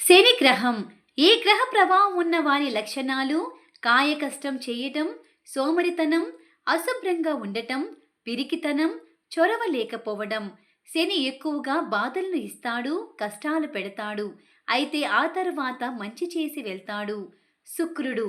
శని గ్రహం. ఈ గ్రహ ప్రభావం ఉన్న వారి లక్షణాలు కాయ కష్టం చేయటం సోమరితనం అశుభ్రంగా ఉండటం పిరికితనం చొరవ లేకపోవడం. శని ఎక్కువగా బాధలను ఇస్తాడు కష్టాలు పెడతాడు. అయితే ఆ తర్వాత మంచి చేసి వెళ్తాడు. శుక్రుడు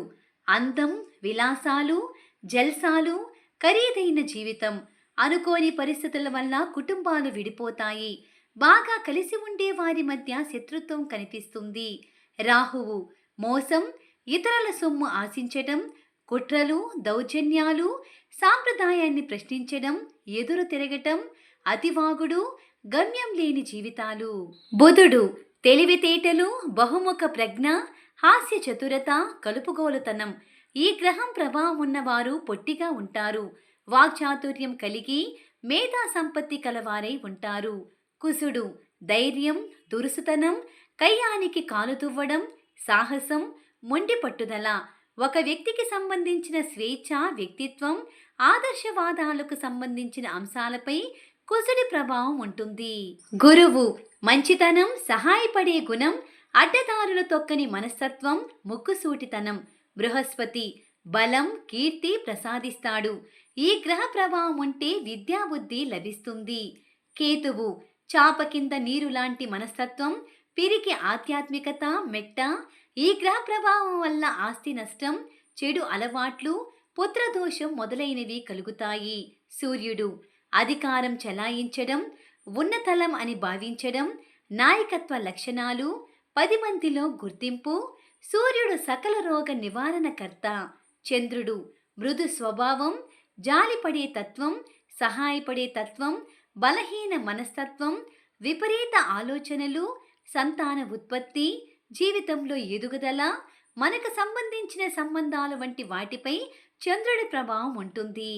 అందం విలాసాలు జల్సాలు ఖరీదైన జీవితం. అనుకోని పరిస్థితుల వల్ల కుటుంబాలు విడిపోతాయి. బాగా కలిసి ఉండే వారి మధ్య శత్రుత్వం కనిపిస్తుంది. రాహువు మోసం ఇతరుల సొమ్ము ఆశించటం కుట్రలు దౌర్జన్యాలు సాంప్రదాయాన్ని ప్రశ్నించడం ఎదురు తిరగటం అతివాగుడు గమ్యం లేని జీవితాలు. బుధుడు తెలివితేటలు బహుముఖ ప్రజ్ఞ హాస్య చతురత కలుపుగోలుతనం. ఈ గ్రహం ప్రభావం ఉన్నవారు పొట్టిగా ఉంటారు. వాక్చాతుర్యం కలిగి మేధా సంపత్తి కలవారై ఉంటారు. కుసుడు ధైర్యం దురుసుతనం కయ్యానికి కాలు తువ్వడం సాహసం మొండి పట్టుదల ఒక వ్యక్తికి సంబంధించిన స్వేచ్ఛ వ్యక్తిత్వం ఆదర్శవాదాలకు సంబంధించిన అంశాలపై కుసుడి ప్రభావం ఉంటుంది. గురువు మంచితనం సహాయపడే గుణం అడ్డదారులు తొక్కని మనస్తత్వం ముక్కుసూటితనం బృహస్పతి బలం కీర్తి ప్రసాదిస్తాడు. ఈ గ్రహ ప్రభావం ఉంటే విద్యాబుద్ధి లభిస్తుంది. కేతువు చాప కింద నీరు లాంటి మనస్తత్వం పిరికి ఆధ్యాత్మికత మెట్ట ఈ గ్రహ ప్రభావం వల్ల ఆస్తి నష్టం చెడు అలవాట్లు పుత్రదోషం మొదలైనవి కలుగుతాయి. సూర్యుడు అధికారం చెలాయించడం ఉన్నతలం అని భావించడం నాయకత్వ లక్షణాలు పది మందిలో గుర్తింపు సూర్యుడు సకల రోగ నివారణకర్త చంద్రుడు మృదు స్వభావం జాలిపడే తత్వం సహాయపడే తత్వం బలహీన మనస్తత్వం విపరీత ఆలోచనలు సంతాన ఉత్పత్తి జీవితంలో ఎదుగుదల మనకు సంబంధించిన సంబంధాలు వంటి వాటిపై చంద్రుడి ప్రభావం ఉంటుంది.